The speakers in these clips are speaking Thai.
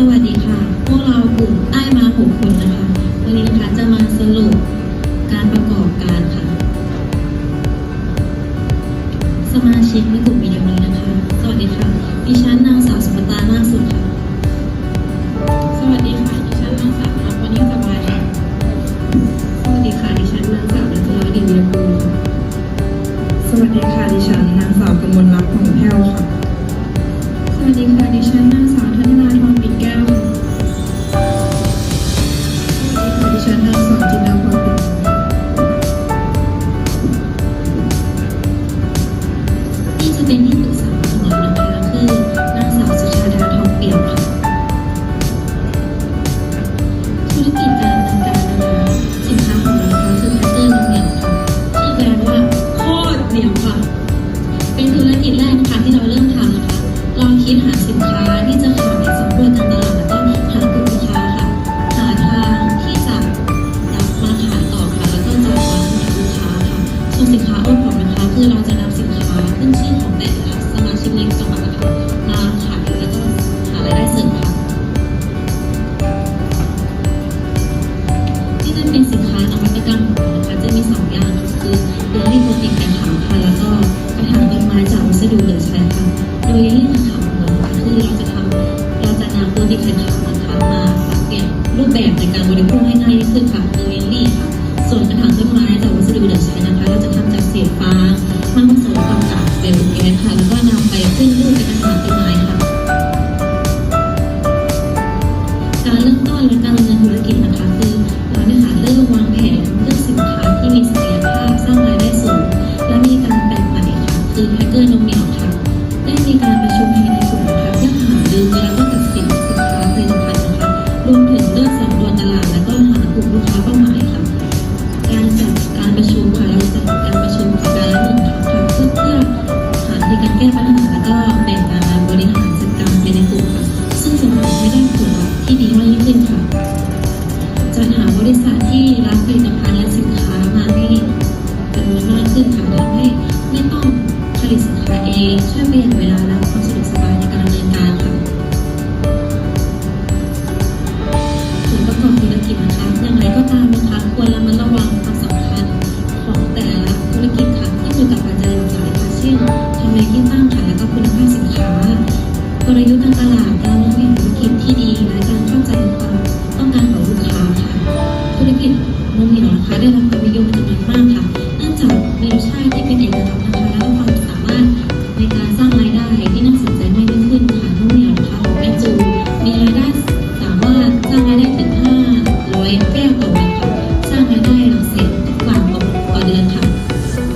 สวัสดีค่ะ พวกเรากลุ่มใต้มาหกคนนะคะ วันนี้นะคะจะมาสรุปการประกอบการค่ะ สมาชิกในกลุ่มมีดัอนี้นะคะ สวัสดีค่ะดิฉันนางสาวสุภตานาสุดค่ะ สวัสดีค่ะดิฉันนางสาวนากวันนี้สบายค่ะ สวัสดีค่ะดิฉันนางสาวนัทรัตน์ดีเวียกูลค่สวัสดีค่ะดิฉันนางสาวกมลรักของแพ้วค่ะ สวัสดีค่ะดิฉันนางสาว ที่มันขาวเหมืคือเราจะทำเราจะนำตัวที่เป็นขมือนกันมาปรับเปลี่ยนรูปแบบในการบริโภคให้ง่ายขึ้นค่ะคือเลี่ค่ะ ส่วนกระถางต้นไม้จากวัสดุดัชนี บริษัทที่รับผลิตภัณฑ์และสินค้ามาให้เป็นมากขึ้นค่ะทำให้ไม่ต้องผลิตสินค้าเองช่วยประหยัดเวลาและความสะดวกสบายในการดำเนินการค่ะส่วนประกอบธุรกิจนะคะอย่างไรก็ตามนะคะควรระมัดระวังความสำคัญของแต่ละธุรกิจค่ะที่อยู่กับปัจจัยหลักอาเช่นทำเลที่ตั้งค่ะแล้วก็คุณภาพสินค้ากลยุทธ์ทางตลาดการวางแผนธุรกิจที่ดี ศนมเหนียนะคะได้รับความนิยมจำนวนมากค่ะเนื่องจากมีรสชาติที่เป็นเอกลักษณ์นะคะและความสามารถในการสร้างรายได้ที่น่าสนใจมากยิ่งขึ้นค่ะนมเหนียวนะคะของแม่จูมีรายได้สามารถสร้างรายได้ถึง500แก้วต่อวันค่ะสร้างรายได้หลักแสนกว่าต่อเดือนค่ะ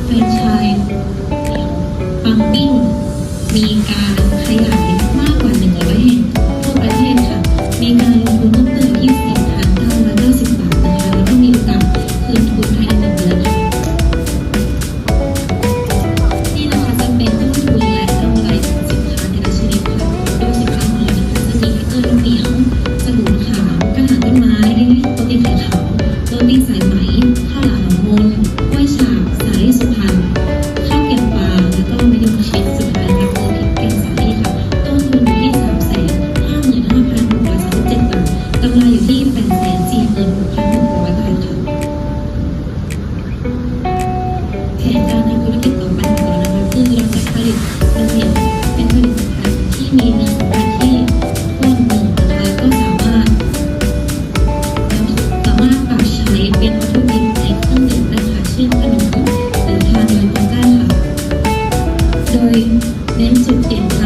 แฟรนไชส์ปังบิ้งมีการขยาย sit in.